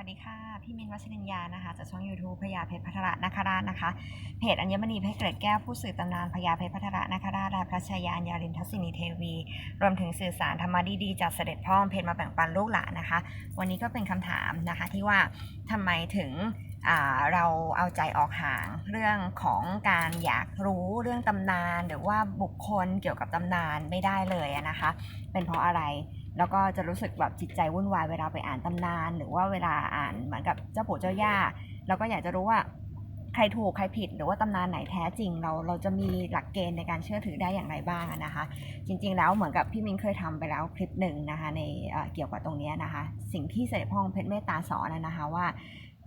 วัสดีค่ะ พี่มินวัชรินยานะคะจากช่อง YouTube พญาเพชรพัทระนาคราชนะคะ เพจอัญมณีเพชรเกร็ดแก้วผู้สื่อตำนานพญาเพชรพัทระนาคราชและพระชายาญญาลินทศินีเทวี รวมถึงสื่อสารธรรมะดีๆจากเสด็จพ่อเพชรมาแบ่งปันลูกหลานนะคะ วันนี้ก็เป็นคำถามนะคะที่ว่าทำไมถึงเราเอาใจออกห่างเรื่องของการอยากรู้เรื่องตำนาน หรือว่าบุคคลเกี่ยวกับตำนานไม่ได้เลยนะคะ เป็นเพราะอะไร แล้วก็จะรู้สึกแบบจิตใจวุ่นวายเวลาไปอ่านตำนาน หรือว่าเวลาอ่านเหมือนกับเจ้าปู่เจ้าย่าเราก็อยากจะรู้ว่าใครถูกใครผิดหรือว่าตำนานไหนแท้จริง เราเราจะมีหลักเกณฑ์ในการเชื่อถือได้อย่างไรบ้างนะคะ จริง ๆ แล้วเหมือนกับพี่มิ้นเคยทำไปแล้วคลิปหนึ่งนะคะในเเกี่ยวกับตรงนี้นะคะ สิ่งที่เสด็จพ่องเพชรเมตตาสอนนะคะว่า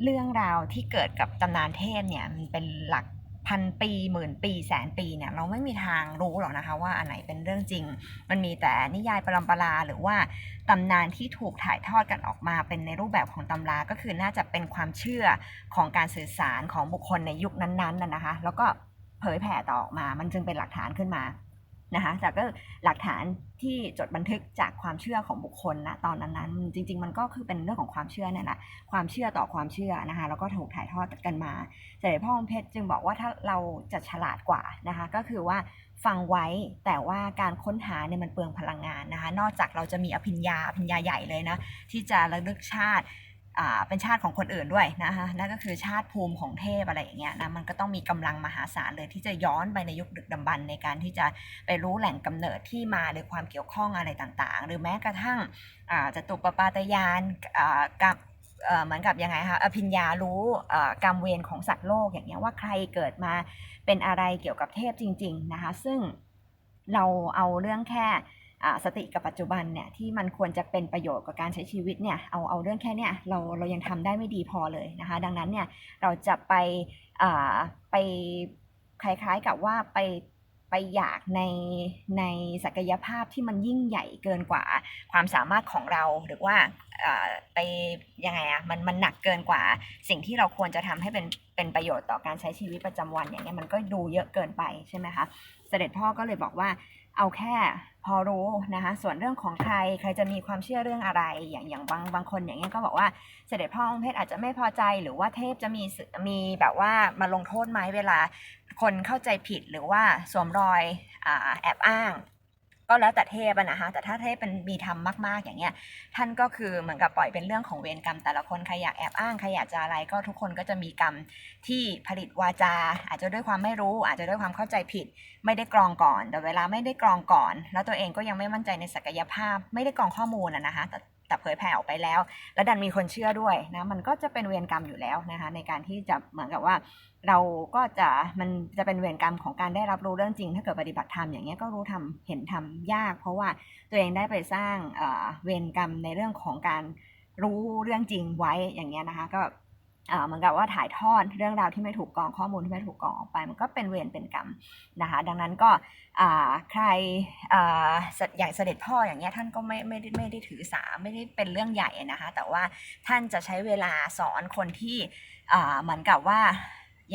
เรื่องราวที่เกิดกับตำนานเทพเนี่ยมันเป็นหลัก พันปีหมื่นปีแสนปีเนี่ยเราไม่มีทางรู้หรอกนะคะว่าอันไหนเป็นเรื่องจริง มันมีแต่นิยายปรัมปราหรือว่าตำนานที่ถูกถ่ายทอดกันออกมาเป็นในรูปแบบของตำราก็คือน่าจะเป็นความเชื่อของการสื่อสารของบุคคลในยุคนั้นๆน่ะนะคะ แล้วก็เผยแผ่ต่อออกมา มันจึงเป็นหลักฐานขึ้นมา นะคะแต่ก็หลักฐานที่จดบันทึกจากความเชื่อของบุคคลนะตอนนั้นๆจริง ๆ มันก็คือเป็นเรื่องของความเชื่อเนี่ยแหละความเชื่อต่อความเชื่อนะคะแล้วก็ถูกถ่ายทอดกันมาเสด็จพ่อองค์เพชรจึงบอกว่าถ้าเราจะฉลาดกว่านะคะก็คือว่าฟังไว้แต่ว่าการค้นหาเนี่ยมันเปลืองพลังงานนะคะนอกจากเราจะมีอภิญญาอภิญญาใหญ่เลยนะที่จะระลึกชาติ เป็นชาติของคนอื่นด้วยนะคะนั่นก็คือชาติภูมิของเทพอะไรอย่างเงี้ยนะมันก็ต้องมีกำลังมหาศาลเลยที่จะย้อนไปในยุคดึกดำบรรพ์ในการที่จะไปรู้แหล่งกำเนิดที่มาหรือความเกี่ยวข้องอะไรต่างๆ หรือแม้กระทั่งอ่าจตุปปาตยานกับเหมือนกับยังไงคะอภิญญารู้กรรมเวรของสัตว์โลกอย่างเงี้ยว่าใครเกิดมาเป็นอะไรเกี่ยวกับเทพจริง ๆนะคะ ซึ่งเราเอาเรื่องแค่ สติกับปัจจุบันเนี่ยที่มันควรจะเป็นประโยชน์กับการใช้ชีวิตเนี่ยเอาเอาเรื่องแค่เนี่ยเราเรายังทำได้ไม่ดีพอเลยนะคะ ดังนั้นเนี่ยเราจะไปไปคล้ายๆกับว่าไปไปอยากในในศักยภาพที่มันยิ่งใหญ่เกินกว่าความสามารถของเราหรือว่าไปยังไงอะมันมันหนักเกินกว่า สิ่งที่เราควรจะทำให้เป็นเป็นประโยชน์ต่อการใช้ชีวิตประจำวันอย่างเงี้ยมันก็ดูเยอะเกินไปใช่ไหมคะเสด็จพ่อก็เลยบอกว่า เอาแค่พอรู้นะคะ ส่วนเรื่องของใครใครจะมีความเชื่อเรื่องอะไร อย่างอย่างบางบางคนอย่างเงี้ยก็บอกว่าเสด็จพ่อองค์เพชรอาจจะไม่พอใจหรือว่าเทพจะมีมีแบบว่ามาลงโทษไหมเวลาคนเข้าใจผิดหรือว่าสวมรอยอแอบอ้าง ก็แล้วแต่เทพนะคะแต่ถ้าเทพเป็นมีธรรมมากๆอย่างเงี้ย ท่านก็คือเหมือนกับปล่อยเป็นเรื่องของเวรกรรม แต่ละคนใครอยากแอบอ้างใครอยากจะอะไรก็ทุกคนก็จะมีกรรมที่ผลิตวาจา อาจจะด้วยความไม่รู้ อาจจะด้วยความเข้าใจผิด ไม่ได้กรองก่อน แต่เวลาไม่ได้กรองก่อน แล้วตัวเองก็ยังไม่มั่นใจในศักยภาพ ไม่ได้กรองข้อมูลอะนะคะแต่ แต่เผยแผ่ออกไปแล้ว แล้วดันมีคนเชื่อด้วยนะมันก็จะเป็นเวรกรรมอยู่แล้วนะคะในการที่จะเหมือนกับว่า เราก็จะมันจะเป็นเวรกรรมของการได้รับรู้เรื่องจริง ถ้าเกิดปฏิบัติธรรมอย่างเงี้ยก็รู้ทำเห็นทำยาก เพราะว่าตัวเองได้ไปสร้างเเวรกรรมในเรื่องของการรู้เรื่องจริงไว้อย่างเงี้ยนะคะ ก็ เหมือนกับว่าถ่ายทอดเรื่องราวที่ไม่ถูกกรองข้อมูลที่ไม่ถูกกรองออกไป มันก็เป็นเวรเป็นกรรมนะคะดังนั้นก็ใครออย่างเสด็จพ่ออย่างเงี้ยท่านก็ไม่ไม่ได้ไม่ได้ถือสาไม่ได้เป็นเรื่องใหญ่นะคะแต่ว่าท่านจะใช้เวลาสอนคนที่เหมือนกับว่า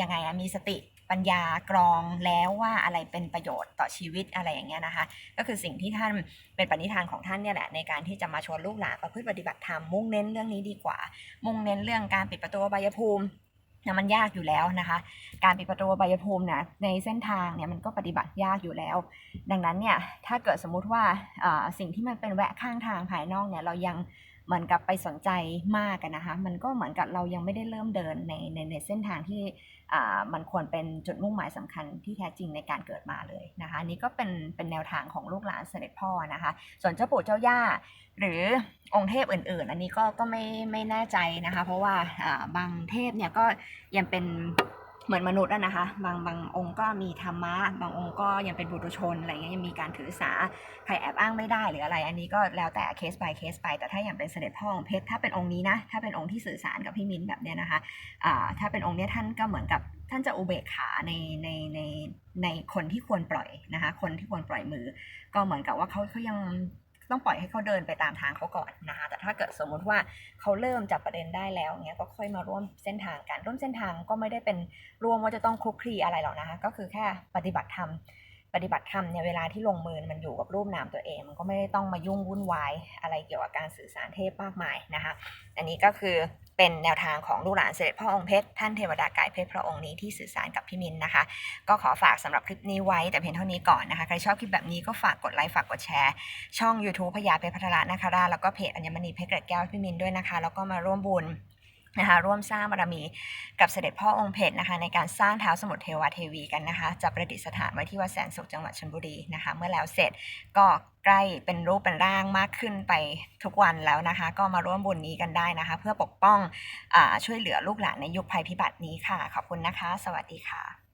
ยังไงมีสติ ปัญญากรองแล้วว่าอะไรเป็นประโยชน์ต่อชีวิตอะไรอย่างเงี้ยนะคะ ก็คือสิ่งที่ท่านเป็นปณิธานของท่านเนี่ยแหละในการที่จะมาชวนลูกหลานประพฤติปฏิบัติธรรมมุ่งเน้นเรื่องนี้ดีกว่า มุ่งเน้นเรื่องการปิดประตูอบายภูมินะมันยากอยู่แล้วนะคะ การปิดประตูอบายภูมินี่ยในเส้นทางเนี่ยมันก็ปฏิบัติยากอยู่แล้ว ดังนั้นเนี่ยถ้าเกิดสมมุติว่าสิ่งที่มันเป็นแวะข้างทางภายนอกเนี่ยเรายัง เหมือนกับไปสนใจมากอะนะคะ มันก็เหมือนกับเรายังไม่ได้เริ่มเดินในในในเส้นทางที่อ่ามันควรเป็นจุดมุ่งหมายสำคัญที่แท้จริงในการเกิดมาเลยนะคะนนี้ก็เป็นเป็นแนวทางของลูกหลานเสด็จพ่อนะคะ ส่วนเจ้าปู่เจ้าย่า หรือองค์เทพอื่น ๆ อันนี้ก็ก็ไม่ไม่แน่ใจนะคะ เพราะว่าอ่าบางเทพเนี่ยก็ยังเป็น เหมือนมนุษย์อะนะคะ บางบางองค์ก็มีธรรมะ บางองค์ก็ยังเป็นบุตุชนอะไรเงี้ยยังมีการถือสาใครแอบอ้างไม่ได้หรืออะไร อันนี้ก็แล้วแต่เคส by เคสไป แต่ถ้าอย่างเป็นเสด็จพ่อของเพชรถ้าเป็นองค์นี้นะถ้าเป็นองค์ที่สื่อสารกับพี่มิ้นแบบเนี้ยนะคะอ่าถ้าเป็นองค์เนี้ยท่านก็เหมือนกับท่านจะอุเบกขาในในในในคนที่ควรปล่อยนะคะคนที่ควรปล่อยมือ ก็เหมือนกับว่าเขาเขายัง ต้องปล่อยให้เขาเดินไปตามทางเขาก่อนนะคะแต่ถ้าเกิดสมมุติว่าเขาเริ่มจับประเด็นได้แล้วเงี้ยก็ค่อยมาร่วมเส้นทางกันร่วมเส้นทางก็ไม่ได้เป็นร่วมว่าจะต้องคลุกคลีอะไรหรอกนะคะก็คือแค่ปฏิบัติธรรมปฏิบัติธรรมเนี่ยเวลาที่ลงมือมันอยู่กับรูปนามตัวเอง มันก็ไม่ได้ต้องมายุ่งวุ่นวายอะไรเกี่ยวกับการสื่อสารเทพมากมายนะคะอันนี้ก็คือ เป็นแนวทางของลูกหลานเสด็จพ่อองค์เพชรท่านเทวดากายเพชรพระองค์นี้ที่สื่อสารกับพี่มินนะคะ ก็ขอฝากสำหรับคลิปนี้ไว้แต่เพียงเท่านี้ก่อนนะคะ ใครชอบคลิปแบบนี้ก็ฝากกดไลค์ฝากกดแชร์ ช่อง YouTube พญาเพชรพัทระนาคราชแล้วก็เพจอัญมณีเพชรเกร็ดแก้วพี่มินด้วยนะคะ แล้วก็มาร่วมบุญ นะคะร่วมสร้างบารมีกับเสด็จพ่อองค์เพชรนะคะในการสร้างเท้าสมุทรเทวาเทวีกันนะคะจะประดิษฐานไว้ที่วัดแสนสุขจังหวัดชลบุรีนะคะเมื่อแล้วเสร็จก็ใกล้เป็นรูปเป็นร่างมากขึ้นไปทุกวันแล้วนะคะ ก็มาร่วมบุญนี้กันได้นะคะ เพื่อปกป้องอช่วยเหลือลูกหลานในยุคภัยพิบัตินี้ค่ะ ขอบคุณนะคะ สวัสดีค่ะ